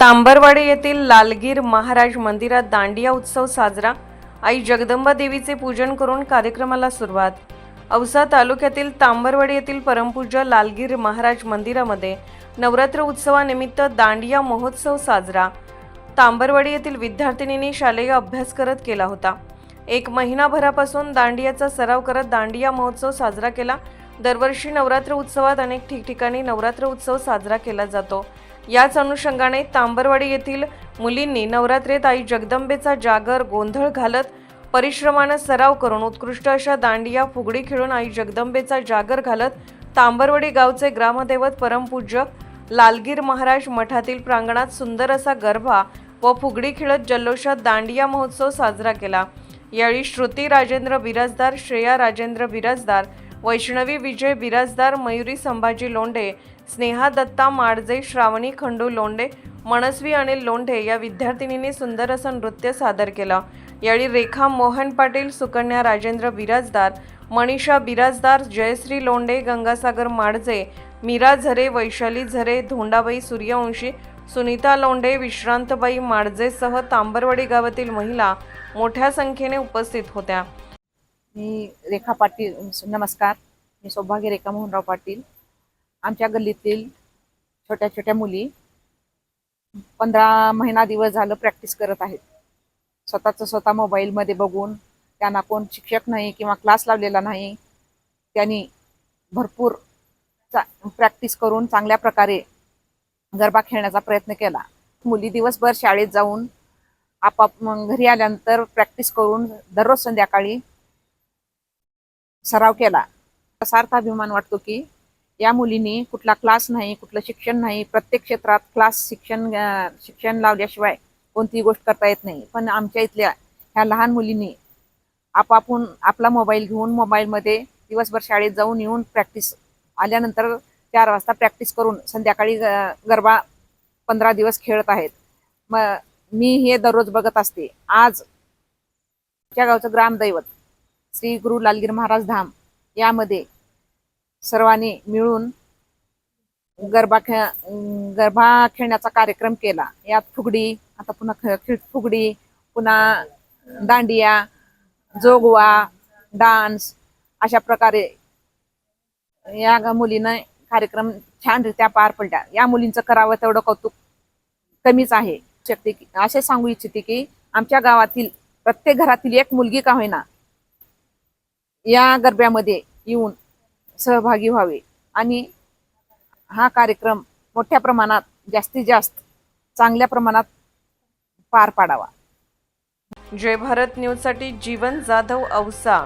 तांबरवाडी येथील लालगीर महाराज मंदिरात दांडिया उत्सव साजरा. आई जगदंबा देवीचे पूजन करून कार्यक्रमाला सुरुवात. औसा तालुक्यातील तांबरवाडी येथील परमपूज्य लालगीर महाराज मंदिरामध्ये नवरात्र उत्सवानिमित्त दांडिया महोत्सव साजरा. तांबरवाडी येथील विद्यार्थिनींनी शालेय अभ्यास करत केला होता. एक महिनाभरापासून दांडियाचा सराव करत दांडिया महोत्सव साजरा केला. दरवर्षी नवरात्र उत्सवात अनेक ठिकठिकाणी नवरात्र उत्सव साजरा केला जातो. याच अनुषंगाने तांबरवाडी येथील मुलींनी नवरात्रीत आई जगदंबेचा जागर गोंधळ घालत परिश्रमानं सराव करून उत्कृष्ट अशा दांडिया फुगडी खेळून आई जगदंबेचा जागर घालत तांबरवाडी गावचे ग्रामदैवत परमपूज्य लालगीर महाराज मठातील प्रांगणात सुंदर असा गरबा व फुगडी खेळत जल्लोषात दांडिया महोत्सव साजरा केला. यावेळी श्रुती राजेंद्र बिराजदार श्रेया राजेंद्र बिराजदार वैष्णवी विजय बिराजदार मयुरी संभाजी लोंढे स्नेहा दत्ता माडजे श्रावणी खंडू लोंढे मनस्वी अनिल लोंढे या विद्यार्थिनींनी सुंदर असं नृत्य सादर केलं. यावेळी रेखा मोहन पाटील सुकन्या राजेंद्र बिराजदार मनीषा बिराजदार जयश्री लोंढे गंगासागर माडजे मीरा झरे वैशाली झरे धोंडाबाई सूर्यवंशी सुनीता लोंढे विश्रांतबाई माडजेसह तांबरवाडी गावातील महिला मोठ्या संख्येने उपस्थित होत्या. मी रेखा पाटील नमस्कार. मी सौभाग्य रेखा मोहनराव पाटील. आमच्या गल्लीतील छोट्या छोट्या मुली पंधरा महिना दिवस झालं प्रॅक्टिस करत आहेत. स्वतःचं स्वतः मोबाईलमध्ये बघून त्यांना कोण शिक्षक नाही किंवा क्लास लावलेला नाही त्यांनी भरपूर चा प्रॅक्टिस करून चांगल्या प्रकारे गरबा खेळण्याचा प्रयत्न केला. मुली दिवसभर शाळेत जाऊन आपाप घरी आल्यानंतर प्रॅक्टिस करून दररोज संध्याकाळी सराव केला. सार्थ अभिमान वाटतो की या मुलींनी कुठला क्लास नाही कुठलं शिक्षण नाही प्रत्येक क्षेत्रात क्लास शिक्षण शिक्षण लावल्याशिवाय कोणतीही गोष्ट करता येत नाही. पण आमच्या इथल्या ह्या लहान मुलींनी आपापून आपला मोबाईल घेऊन मोबाईलमध्ये दिवसभर शाळेत जाऊन येऊन प्रॅक्टिस आल्यानंतर चार वाजता प्रॅक्टिस करून संध्याकाळी गरबा पंधरा दिवस खेळत आहेत. मग मी हे दररोज बघत असते. आज आमच्या गावचं ग्रामदैवत श्री गुरु लालगीर महाराज धाम यामध्ये सर्वांनी मिळून गरबा खेळ गरबा खेळण्याचा कार्यक्रम केला. यात फुगडी आता पुन्हा ख- फुगडी पुन्हा दांडिया जोगवा डान्स अशा प्रकारे या मुलीनं कार्यक्रम छानरित्या पार पडला या मुलींचं करावं तेवढं कौतुक कमीच आहे. शकते की असे सांगू इच्छिते की आमच्या गावातील प्रत्येक घरातील एक मुलगी का होईना या गरब्यामध्ये येऊन सहभागी व्हावे. आणि हा कार्यक्रम मोठ्या प्रमाणात जास्तीत जास्त चांगल्या प्रमाणात पार पाडावा. जय भारत न्यूजसाठी जीवन जाधव औसा.